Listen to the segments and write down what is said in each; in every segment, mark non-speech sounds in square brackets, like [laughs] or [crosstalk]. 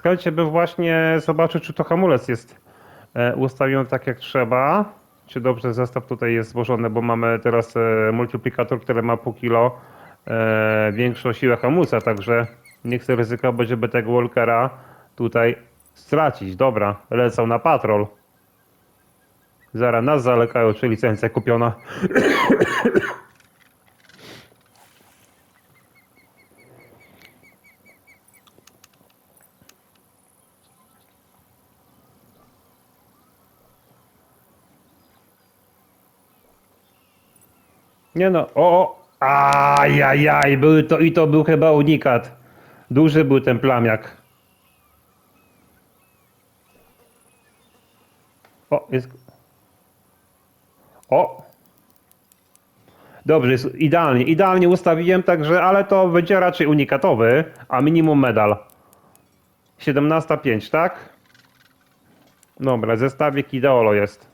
Słuchajcie, by właśnie zobaczyć, czy to hamulec jest e, ustawiony tak jak trzeba. Czy dobrze zestaw tutaj jest złożony, bo mamy teraz e, multiplikator, który ma pół kilo e, większą siłę hamulca, także nie chcę ryzykować, żeby tego Walkera tutaj stracić. Dobra, lecą na patrol. Zaraz nas zalekają, czy licencja kupiona. Nie no, o, ajajaj, był to i to był chyba unikat. Duży był ten plamiak. O, jest... O! Dobrze, jest idealnie, idealnie ustawiłem, także, ale to będzie raczej unikatowy, a minimum medal. 17.5, tak? Dobra, zestawik ideolo jest.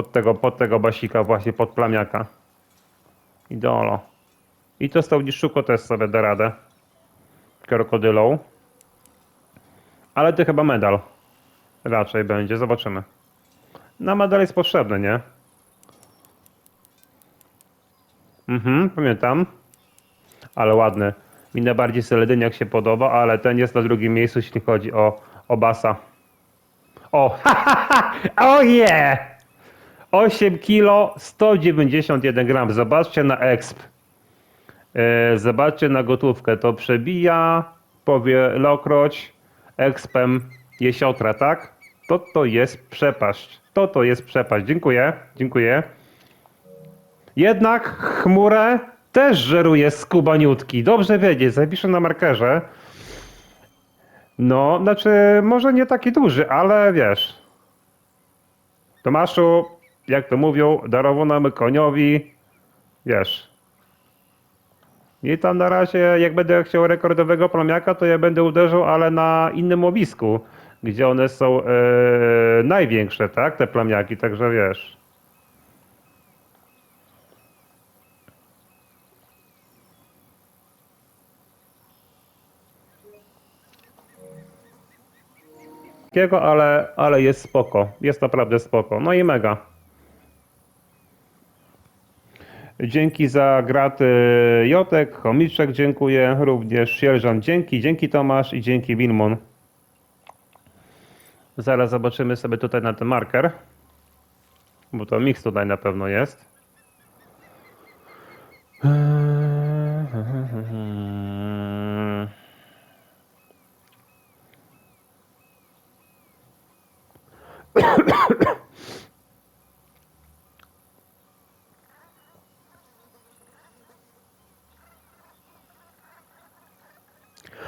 Pod tego, pod tego basika właśnie, pod plamiaka. Ideolo. I to niszczuko też sobie da radę. Krokodylą. Ale to chyba medal. Raczej będzie, zobaczymy. No medal jest potrzebny, nie? Mhm, pamiętam. Ale ładny. Mi najbardziej Seledyniak się podoba, ale ten jest na drugim miejscu, jeśli chodzi o, o basa. O, [laughs] ha, ha, ha! O yeah! 8 kilo 191 gram. Zobaczcie na exp. E, Zobaczcie na gotówkę. To przebija powielokroć expem jesiotra, tak? To to jest przepaść. To to jest przepaść. Dziękuję. Dziękuję. Jednak chmurę też żeruje skubaniutki. Dobrze wiedzieć. Zapiszę na markerze. No, znaczy, może nie taki duży, ale wiesz. Tomaszu, jak to mówią, darowano koniowi, wiesz. I tam na razie, jak będę chciał rekordowego plamiaka, to ja będę uderzył, ale na innym łowisku, gdzie one są e, największe, tak, te plamiaki, także wiesz. Ale, ale jest spoko. Jest naprawdę spoko. No i mega. Dzięki za graty Jotek, Chomiczek dziękuję, również Sierżant dzięki, dzięki Tomasz i dzięki Wilmon. Zaraz zobaczymy sobie tutaj na ten marker, bo to mix tutaj na pewno jest.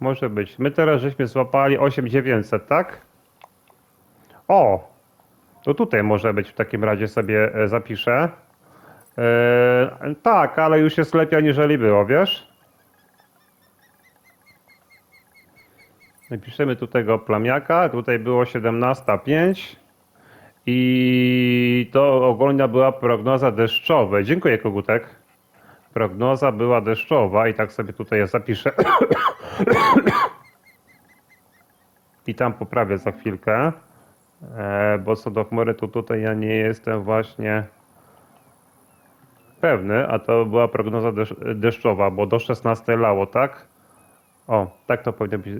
może być. My teraz żeśmy złapali 8900, tak? O! To tutaj może być w takim razie sobie e, zapiszę. E, tak, ale już jest lepiej aniżeli było, wiesz? Napiszemy tu tego plamiaka. Tutaj było 17,5 i to ogólna była prognoza deszczowa. Dziękuję, Kogutek. Prognoza była deszczowa i tak sobie tutaj ja zapiszę. [coughs] I tam poprawię za chwilkę. E, bo co do chmury, to tutaj ja nie jestem właśnie pewny, a to była prognoza desz deszczowa, bo do 16 lało, tak? O, tak to powinno być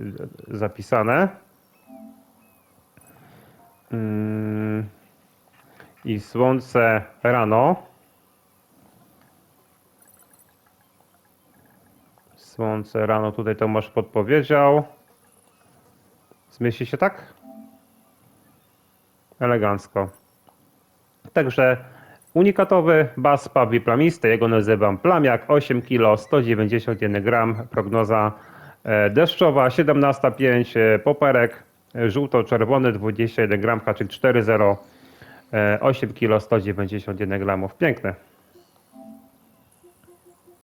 zapisane. Mm. I słońce rano. Słońce rano tutaj Tomasz podpowiedział. Zmieści się tak? Elegancko. Także Unikatowy bas pawi plamisty, jego nazywam plamiak, 8 kg, 191 gram, prognoza e, deszczowa, 17,5, e, poperek żółto-czerwony, 21 gram, haczyk 4,0, e, 8 kg, 191 gramów, piękne.